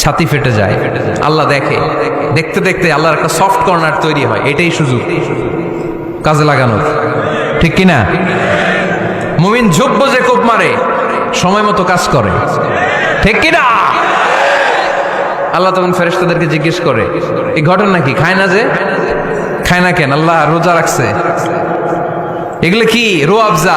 ছাতি ফেটে যায়। আল্লাহ দেখে। দেখতে দেখতে আল্লাহর একটা সফট কর্নার তৈরি হয়। এটাই সুযোগ। কাজে লাগানোর ঠিক কি না মুমিন যোগ্য যে কোপ মারে। সময় মতো কাজ করে। ঠিক কিনা? আল্লাহ তখন ফেরেশতাদেরকে জিজ্ঞেস করে, এই ঘটনা কি? খায় না যে? খায় না কেন? আল্লাহ রোজা রাখছে। এগুলো কি? রোয়াবজা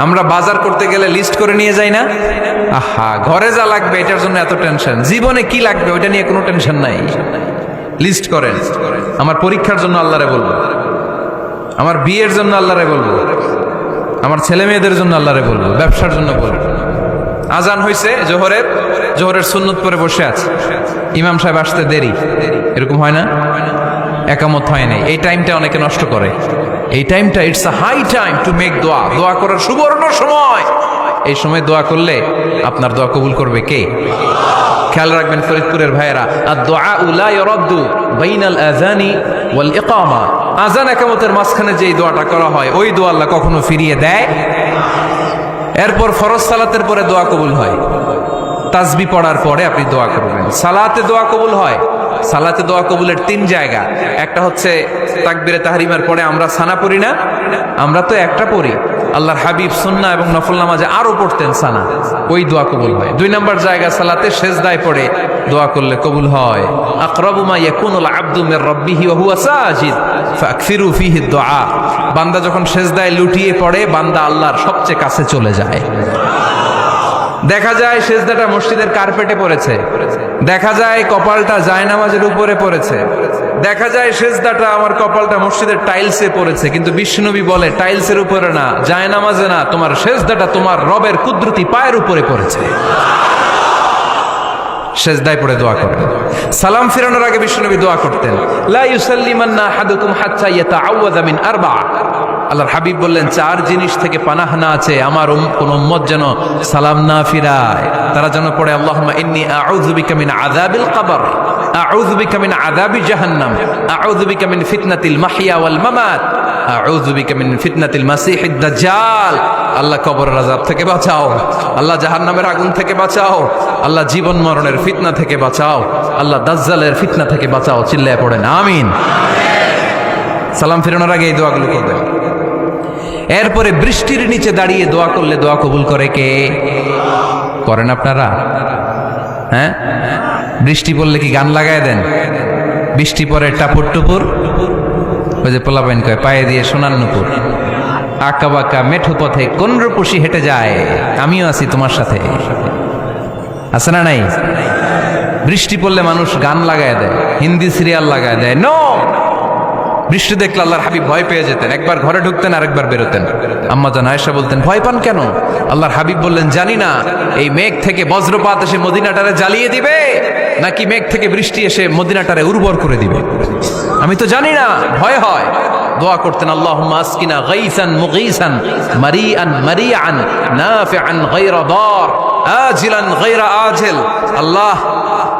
আমরা বাজার করতে গেলে লিস্ট করে নিয়ে যাই না? আহা, ঘরে যা লাগবে, এটার জন্য এত টেনশন জীবনে কি লাগবে, ওইটা নিয়ে কোনো টেনশন নাই। লিস্ট করেন। আমার পরীক্ষার জন্য আল্লাহরে বলব। আমার বিয়ের জন্য আল্লাহরে বলব। আমার ছেলে মেয়েদের জন্য আল্লাহরে বলব। ব্যবসার জন্য বলব। আজান হয়েছে জোহরের। জোহরের সুন্নত পরে বসে আছে। ইমাম সাহেব আসতে দেরি। এরকম হয় না? একামত হয় নাই। এই টাইমটা অনেকে নষ্ট করে। এই টাইমটা it's a high time to make দোয়া দোয়া করার সুবর্ণ সময়। এই সময় দোয়া করলে আপনার দোয়া কবুল করবে কে? খেয়াল রাখবেন ফরিদপুরের ভাইয়েরা আর দোয়া উলাই ইরদ্দু বাইনাল আজানি ওয়াল ইকামা। আজান একামতের মাঝখানে যেই দোয়াটা করা হয়, ওই দোয়া আল্লাহ কখনো ফিরিয়ে দেয়। এরপর ফরজ সালাতের পরে দোয়া কবুল হয়। তাজবি পড়ার পরে আপনি দোয়া করবেন। সালাতে দোয়া কবুল হয়? সালাতে দোয়া কবুলের তিন জায়গা। একটা হচ্ছে তাকবিরে তাহরিমার পরে আমরা সানা পড়ি না? আমরা তো একটা পড়ি। আল্লাহর হাবিব সুন্না এবং নফল নামাজে আরও পড়তেন সানা। ওই দোয়া কবুল হয়। দুই নম্বর জায়গা সালাতে সেজদায় পড়ে দোয়া করলে কবুল হয়। আকরাবু মা ইয়াকুনুল আবদু মির ওয়া হুয়া সাজিদ। ফাকফিরু ফিহি দুআ বান্দা যখন সেজদায় লুটিয়ে পড়ে, বান্দা আল্লাহর সবচেয়ে কাছে চলে যায়। দেখা যায় সেজদাটা মসজিদের কার্পেটে পড়েছে। দেখা যায় কপালটা জায়নামাজের উপরে পড়েছে। দেখা যায় সেজদাটা আমার কপালটা মসজিদের টাইলসে পড়েছে, কিন্তু বিষ্ণুনবী বলে, টাইলসের উপরে না, জায়নামাজে না, তোমার সেজদাটা তোমার রবের কুদরতি পায়ের উপরে পড়েছে। সেজদায় পড়ে দোয়া সালাম ফিরানোর আগে বিষ্ণুনবী দোয়া করতেন, লা মিন আরবা আল্লাহর হাবিব বললেন, চার জিনিস থেকে পানাহ না আছে, আমার কোন উম্মত যেন সালাম না ফিরায়। তারা যেন পড়ে, আল্লাহুম্মা ইন্নী আউযু বিকা মিন আযাবিল কবর, আউযু বিকা মিন আযাবি জাহান্নাম, আউযু বিকা মিন ফিতনাতিল মাহইয়া ওয়াল মামাত, আউযু বিকা মিন ফিতনাতিল মাসিহিদ দাজ্জাল। আল্লাহ কবরের আযাব থেকে বাঁচাও, আল্লাহ জাহান্নামের আগুন থেকে বাঁচাও, আল্লাহ জীবন মরণের ফিতনা থেকে বাঁচাও, আল্লাহ দাজ্জালের ফিতনা থেকে বাঁচাও। চিল্লায় পড়েন, আমিন। সালাম ফিরানোর আগে এই দোয়াগুলো করবেন। এরপরে বৃষ্টির নিচে দাঁড়িয়ে দোয়া করলে দোয়া কবুল করে কে? করেন আপনারা? হ্যাঁ? বৃষ্টি পড়লে কি গান লাগায় দেন? বৃষ্টি পরে টাপুর টুপুর? ওই যে পোলাপাইন কয়, পায়ে দিয়ে সোনার নুপুর। আঁকা বাঁকা মেঠো পথে কোন রূপসী হেঁটে যায়? আমিও আছি তোমার সাথে। আছে না নাই? বৃষ্টি পড়লে মানুষ গান লাগায় দেয়, হিন্দি সিরিয়াল লাগায় দেয়। নো বৃষ্টি দেখলে আল্লাহর হাবিব ভয় পেয়ে যেতেন। একবার ঘরে ঢুকতেন আর একবার বেরোতেন। আম্মা জান আয়েশা বলতেন, ভয় পান কেন? আল্লাহর হাবিব বললেন, জানি না, এই মেঘ থেকে বজ্রপাত এসে মদিনাটারে জ্বালিয়ে দিবে, নাকি মেঘ থেকে বৃষ্টি এসে মদিনাটারে উর্বর করে দিবে? আমি তো জানি না, ভয় হয়। দোয়া করতেন আজিলান গায়রা আজিল। আল্লাহ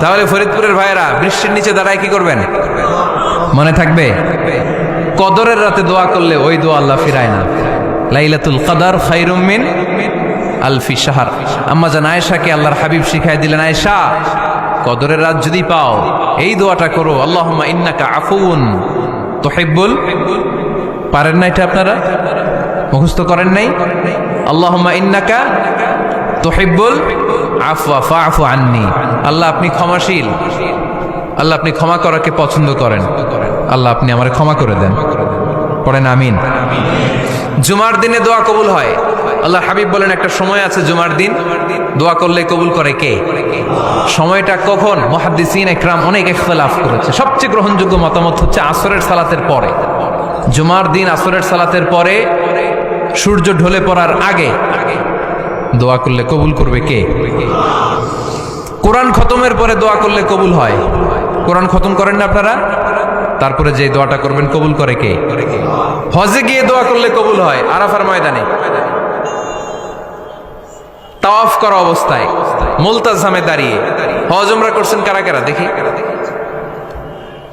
তাহলে ফরিদপুরের ভাইরা বৃষ্টির নিচে দাঁড়ায় কি করবেন? মনে থাকবে? কদরের রাতে দোয়া করলে ওই দোয়া আল্লাহ ফিরায় না। লাইলাতুল কদর খাইরুম মিন আলফি সাহার আম্মা জান আয়েশাকে আল্লাহর হাবিব শিখাই দিলেন, আয়েশা, কদরের রাত যদি পাও, এই দোয়াটা করো, আল্লাহুম্মা ইন্নাকা আফুন তুহিব্বুল। পারেন না এটা আপনারা? মুখস্থ করেন নাই? আল্লাহুম্মা ইন্নাকা তুহিব্বুল আফওয়া, ফাআফু আননি। আল্লাহ আপনি ক্ষমাশীল। আল্লাহ আপনি ক্ষমা করাকে পছন্দ করেন। আল্লাহ আপনি আমারে ক্ষমা করে দেন। পড়েন আমিন। জুমার দিনে দোয়া কবুল হয়। আল্লাহ হাবিব বলেন, একটা সময় আছে জুমার দিন। দোয়া করলে কবুল করে কে? সময়টা কখন? মহাদ্দিসিন একরাম অনেক ইখতিলাফ করেছে। সবচেয়ে গ্রহণযোগ্য মতামত হচ্ছে আসরের সালাতের পরে। জুমার দিন আসরের সালাতের পরে সূর্য ঢলে পড়ার আগে দোয়া করলে কবুল করবে কে? কোরআন খতমের পরে দোয়া করলে কবুল হয়। কোরআন খতম করেন না আপনারা? তারপরে যে দোয়াটা করবেন কবুল করে কে? হজে গিয়ে দোয়া করলে কবুল হয়, আরাফার ময়দানে। তাওয়াফ করা অবস্থায়, মুলতাজামে দাঁড়িয়ে। হজ করছেন কারা কারা? দেখি।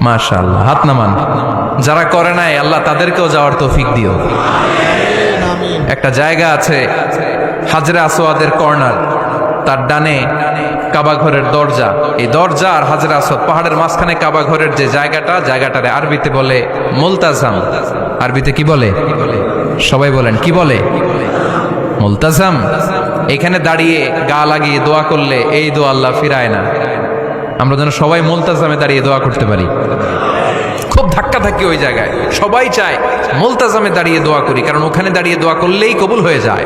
মাশাআল্লাহ, হাত নামান। যারা করে নাই, আল্লাহ তাদেরকেও যাওয়ার তৌফিক দিও। একটা জায়গা আছে হাজরে আসোয়াদের কর্নার, তার ডানে কাবা ঘরের দরজা। এই দরজা আর হাজরা আসওয়াদ পাহাড়ের মাঝখানে কাবা ঘরের যে জায়গাটা, জায়গাটারে আরবিতে বলে মুলতাজাম। আরবিতে কি বলে? সবাই বলেন, কি বলে? মুলতাজাম। এখানে দাঁড়িয়ে গা লাগিয়ে দোয়া করলে এই দোয়া আল্লাহ ফিরায় না। আমরা যেন সবাই মুলতাজামে দাঁড়িয়ে দোয়া করতে পারি। খুব ধাক্কা ধাক্কি ওই জায়গায়। সবাই চায় মুলতাজামে দাঁড়িয়ে দোয়া করি, কারণ ওখানে দাঁড়িয়ে দোয়া করলেই কবুল হয়ে যায়।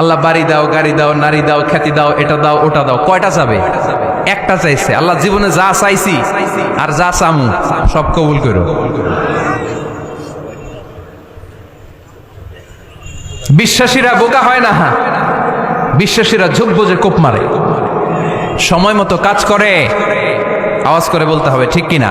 আল্লাহ বাড়ি দাও, গাড়ি দাও, নারী দাও, খ্যাতি দাও, এটা দাও, ওটা দাও। কয়টা চাবে? একটা চাইছে। আল্লাহ জীবনে যা চাইছি আর যা চামু, সব কবুল করো। বিশ্বাসীরা বোকা হয় না হা বিশ্বাসীরা ঝোঁক বোঝে কোপ মারে। সময় মতো কাজ করে, আওয়াজ করে বলতে হবে, ঠিক কিনা?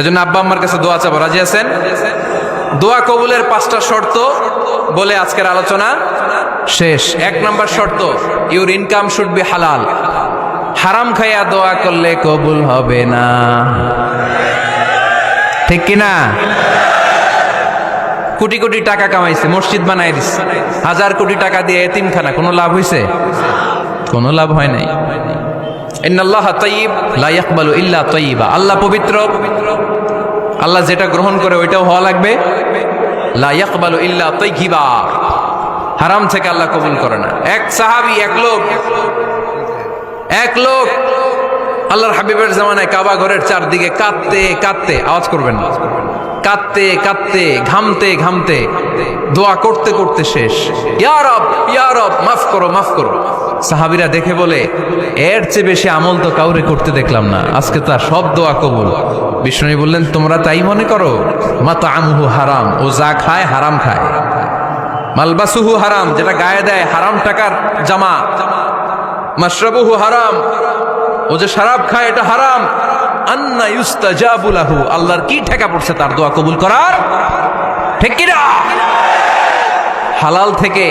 এজন্য আব্বা আম্মার কাছে দোয়া চাবো। রাজি আছেন? দোয়া কবুলের পাঁচটা শর্ত বলে আজকের আলোচনা শেষ। এক নম্বর শর্ত ইউর ইনকাম শুড বি হালাল হারাম খাইয়া দোয়া করলে কবুল হবে না। ঠিক কিনা কোটি কোটি টাকা কামাইছে, মসজিদ বানাই দিছে। হাজার কোটি টাকা দিয়ে এতিমখানা, কোনো লাভ হইছে? কোনো লাভ হয় নাই। ইন্নাল্লাহ তাইয়িব, লা ইয়াকবালু ইল্লা তাইয়িবা। আল্লাহ পবিত্র আল্লাহ যেটা গ্রহণ করে ওইটাও হওয়া লাগবে। হারাম থেকে আল্লাহ কবুল করে না। এক সাহাবী, এক লোক এক লোক আল্লাহর হাবিবের জামানায় কাবা ঘরের চারদিকে কাঁদতে কাঁদতে, আওয়াজ করবেন না। কাঁদতে কাঁদতে, ঘামতে ঘামতে, দোয়া করতে করতে শেষ। ইয়ারব ইয়ারব মাফ করো মাফ করো। সাহাবিরা দেখে বলে, এর চেয়ে বেশি আমল তো কাউরে করতে দেখলাম না। আজকে তার সব দোয়া কবুল। বিষ্ণু বললেন, তোমরা তাই মনে করো? মাতা আমহু হারাম। ও যা খায় হারাম খায়। মালবাসুহু হারাম, যেটা গায়ে দেয় হারাম টাকার জামা। মাশরাবুহু হারাম। ও যে শরাব খায় এটা হারাম। আন্না ইউস্তাজাবু লাহু। আল্লাহর কি ঠেকা পড়ছে তার দোয়া কবুল করার? ঠিক কি না হালাল থেকে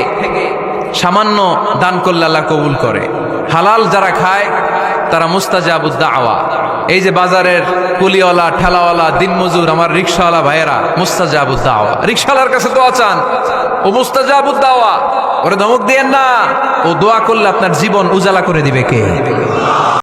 সামান্য দান করলে আল্লাহ কবুল করে। হালাল যারা খায়, তারা মুস্তাজাবুদ্ আওয়া এই যে বাজারের কুলিওয়ালা ঠেলাওয়ালা, দিনমজুর, আমার রিক্সাওয়ালা ভাইয়েরা মুস্তাজাবুদ দাওয়া। রিক্সাওয়ালার কাছে তো চান, ও মুস্তাজাবুদ দাওয়া, ওরে ধমক দিয়েন না। ও দোয়া করলে আপনার জীবন উজালা করে দিবে কে?